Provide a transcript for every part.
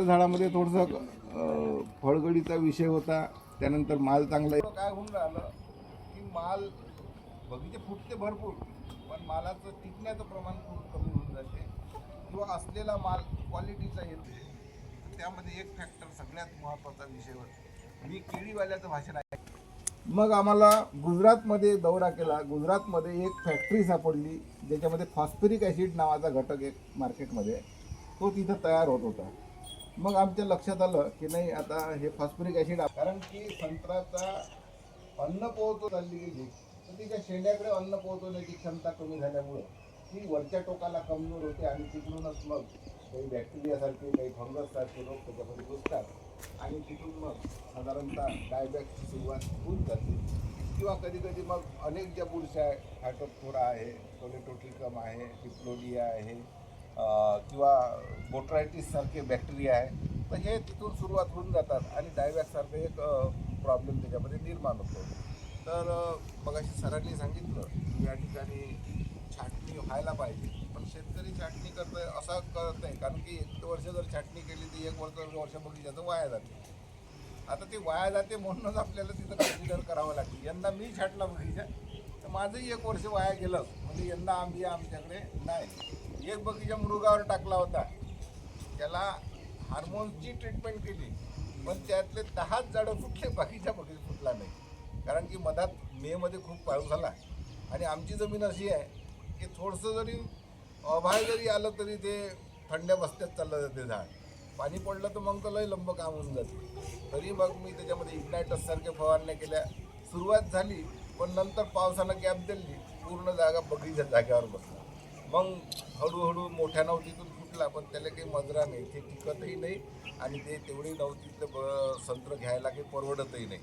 झाडामध्ये थोडंसं फळगडीचा विषय होता. त्यानंतर माल चांगला काय होऊन राहिलं की माल बगीचे फुटते भरपूर पण मालाचं टिकण्याचं प्रमाण खूप कमी होऊन जाते. किंवा असलेला माल क्वालिटीचा येते त्यामध्ये एक फॅक्टर सगळ्यात महत्त्वाचा विषय होता. मी केळीवाल्याचं भाषण आहे मग आम्हाला गुजरातमध्ये दौरा केला. गुजरातमध्ये एक फॅक्टरी सापडली ज्याच्यामध्ये फॉस्फरिक ॲसिड नावाचा घटक एक मार्केटमध्ये. तो तिथं तयार होत होता. मग आमच्या लक्षात आलं की नाही आता हे फॉस्फरिक ॲसिड कारण की संत्राचा अन्न पोहोचव चालली गेली तर तिच्या शेंड्याकडे अन्न पोहोचवण्याची क्षमता कमी झाल्यामुळे. ती वरच्या टोकाला कमजोर होते आणि तिकडूनच मग काही बॅक्टेरियासारखे काही फंगससारखे रोग त्याच्यामध्ये घुसतात. आणि तिथून मग साधारणतः डायबॅकची सुरुवात होऊन जाते. किंवा कधी कधी मग अनेक ज्या बुरशा आहे फायटोथोरा आहे टोलेटोटिकम आहे टिप्लोडिया आहे किंवा बोट्रायटिससारखे बॅक्टेरिया आहे तर हे तिथून सुरुवात होऊन जातात आणि डायबॅकसारखं एक प्रॉब्लेम त्याच्यामध्ये निर्माण होतो. तर अं, मग अशी सरांनी सांगितलं की या ठिकाणी छाटणी व्हायला पाहिजे पण शेतकरी छाटणी करतोय असं करत नाही कारण की एक वर्ष जर छाटणी केली तर एक वर्ष वर्ष बगीच्याचं वाया जाते. आता ते वाया जाते म्हणूनच आपल्याला तिथं कन्सिडर करावं लागते. यंदा मी छाटला बगीचा तर माझंही एक वर्ष वाया गेलं म्हणजे यंदा आंबी आमच्याकडे नाही. एक बगीचा मृगावर टाकला होता. त्याला हार्मोन्सची ट्रीटमेंट केली. पण त्यातले दहाच झाडं फुटले बाकीच्या बगीचा फुटला नाही. कारण की मधात मेमध्ये खूप पाऊस झाला. आणि आमची जमीन अशी आहे की थोडंसं जरी अभाय जरी आलं तरी ते थंड्या बस्त्यात चाललं जाते झाड. पाणी पडलं तर मग तर लय लंब काम होऊन जाते. तरी मग मी त्याच्यामध्ये इग्नायटससारख्या फवारण्या केल्या. सुरुवात झाली पण नंतर पावसानं गॅप दिली. पूर्ण जागा बगीच्या जागेवर बसला. मग हळूहळू मोठ्या नवतीतून फुटला पण त्याला काही मजरा नाही ते टिकतही नाही आणि ते तेवढी नवतीतलं ब संत्र घ्यायला काही परवडतही नाही.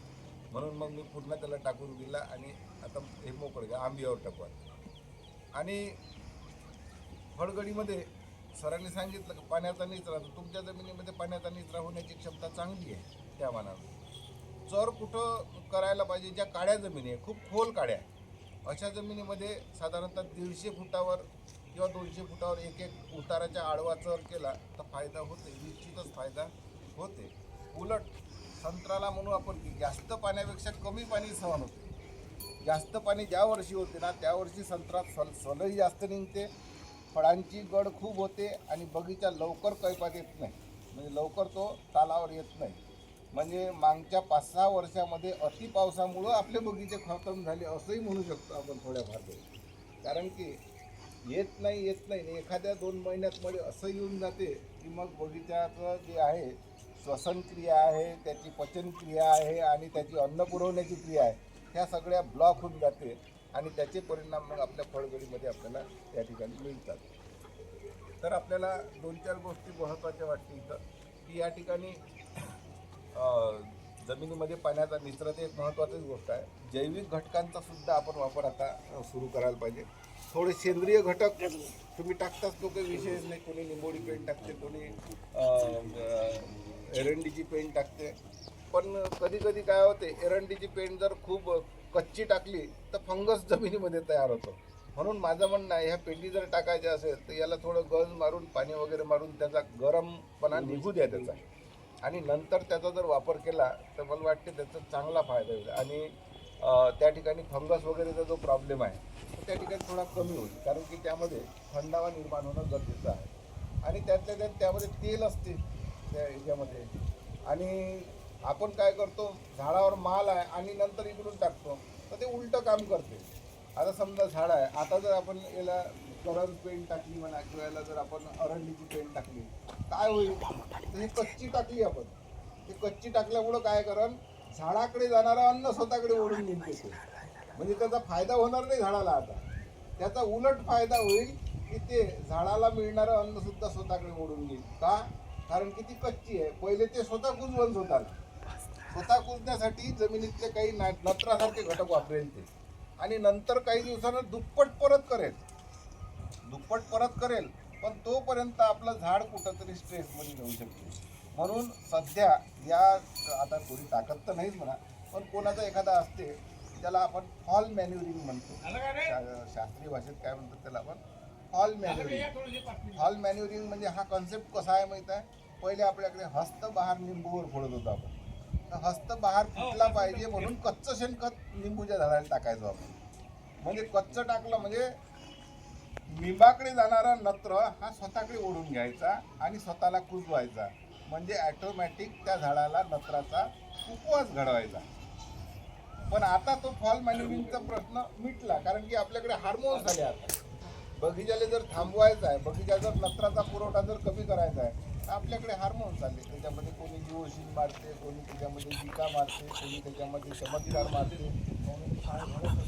म्हणून मग मी पुन्हा त्याला टाकून दिला आणि आता हे मोकळ घ्या आंबीवर टाकू आणि फळगडीमध्ये सरांनी सांगितलं की पाण्याचा निचरा तुमच्या जमिनीमध्ये पाण्याचा निचरा होण्याची क्षमता चांगली आहे त्या मानाने. चर कुठं करायला पाहिजे? ज्या काळ्या जमिनी आहे खूप खोल काड्या. अशा जमिनीमध्ये साधारणतः दीडशे फुटावर किंवा दोनशे फुटावर एक एक उताराच्या आडवा चर केला तर फायदा होते निश्चितच फायदा होते उलट संत्राला म्हणू आपण की जास्त पाण्यापेक्षा कमी पाणी सहन होते. जास्त पाणी ज्या वर्षी होते ना त्या वर्षी संत्रात सल सलही जास्त निघते. फळांची गड खूप होते आणि बगीचा लवकर कैपात येत नाही. म्हणजे लवकर तो तालावर येत नाही. म्हणजे मागच्या पाच सहा वर्षामध्ये अति पावसामुळं आपले बगीचे खतम झाले असंही म्हणू शकतो आपण थोड्याफार कारण की येत नाही येत नाही. आणि एखाद्या दोन महिन्यात मध्ये असं येऊन जाते की मग बगीच्याचं जे आहे श्वसनक्रिया आहे त्याची पचनक्रिया आहे आणि त्याची अन्न पुरवण्याची क्रिया आहे ह्या सगळ्या ब्लॉक होऊन जाते आणि त्याचे परिणाम मग आपल्या फळगडीमध्ये आपल्याला त्या ठिकाणी मिळतात. तर आपल्याला दोन चार गोष्टी महत्त्वाच्या वाटतील इथं की या ठिकाणी जमिनीमध्ये पाण्याचा निचरा ते एक महत्त्वाचीच गोष्ट आहे. जैविक घटकांचा सुद्धा आपण वापर आता सुरू करायला पाहिजे. थोडे सेंद्रिय घटक तुम्ही टाकताच तो काही विषयच नाही कोणी निंबोडी पेंट टाकते कोणी एरंडीची पेंट टाकते. पण कधी कधी काय होते एरंडीची पेंट जर खूप कच्ची टाकली तर फंगस जमिनीमध्ये तयार होतो. म्हणून माझं म्हणणं आहे ह्या पेंडी जर टाकायच्या असेल तर याला थोडं गज मारून पाणी वगैरे मारून त्याचा गरमपणा निघू द्या त्याचा. आणि नंतर त्याचा जर वापर केला तर मला वाटते त्याचा चांगला फायदा होईल. आणि त्या ठिकाणी फंगस वगैरेचा जो प्रॉब्लेम आहे तो त्या ठिकाणी थोडा कमी होईल. कारण की त्यामध्ये थंडावा निर्माण होणं गरजेचं आहे. आणि त्यातल्या त्यात त्यामध्ये तेल असते त्या ह्याच्यामध्ये. आणि आपण काय करतो झाडावर माल आहे आणि नंतर इकडून टाकतो तर ते उलटं काम करते. आता समजा झाड आहे आता जर आपण याला करंज पेंट टाकली म्हणा किंवा जर आपण अरंडीची पेंट टाकली काय होईल? ही कच्ची टाकली आपण. ते कच्ची टाकल्यामुळं काय करण झाडाकडे जाणारं अन्न स्वतःकडे ओढून निघते. ते. म्हणजे त्याचा फायदा होणार नाही झाडाला आता. त्याचा उलट फायदा होईल की ते झाडाला मिळणारं अन्न सुद्धा स्वतःकडे ओढून घेईल का? कारण की ती कच्ची आहे. पहिले ते स्वतः कुजवंत होतात स्वतः कुजण्यासाठी जमिनीतले काही ना नत्रासारखे घटक वापरेल ते. आणि नंतर काही दिवसानं दुप्पट परत करेल दुप्पट परत करेल पण तोपर्यंत आपलं झाड कुठंतरी स्ट्रेसमध्ये जाऊ शकते. म्हणून सध्या या आता थोडी ताकद तर नाहीच म्हणा पण कोणाचा एखादा असते त्याला आपण फॉल मॅन्युरिंग म्हणतो. शास्त्रीय भाषेत काय म्हणतात त्याला आपण? फॉल मॅन्युरिंग फॉल मॅन्युरिंग म्हणजे हा कॉन्सेप्ट कसा आहे माहीत आहे? पहिले आपल्याकडे हस्तबहार निंबूवर फोडत होतो आपण. तर हस्तबहार फुटला पाहिजे म्हणून कच्चं शेणखत निंबूच्या झाडाला टाकायचो आपण. म्हणजे कच्चं टाकलं म्हणजे निंबाकडे जाणारा नत्र हा स्वतःकडे ओढून घ्यायचा आणि स्वतःला कुजवायचा. म्हणजे ॲटोमॅटिक त्या झाडाला नत्राचा उपवास घडवायचा. पण आता तो फॉल मॅन्युरिंगचा प्रश्न मिटला कारण की आपल्याकडे हार्मोन्स झाले आता. बगीचाला जर थांबवायचा आहे बगीचा जर नत्राचा पुरवठा जर कमी करायचा आहे तर आपल्याकडे हार्मोन्स आले. त्याच्यामध्ये कोणी जिओशीन मारते कोणी त्याच्यामध्ये जिका मारते कोणी त्याच्यामध्ये चमत्कार मारते.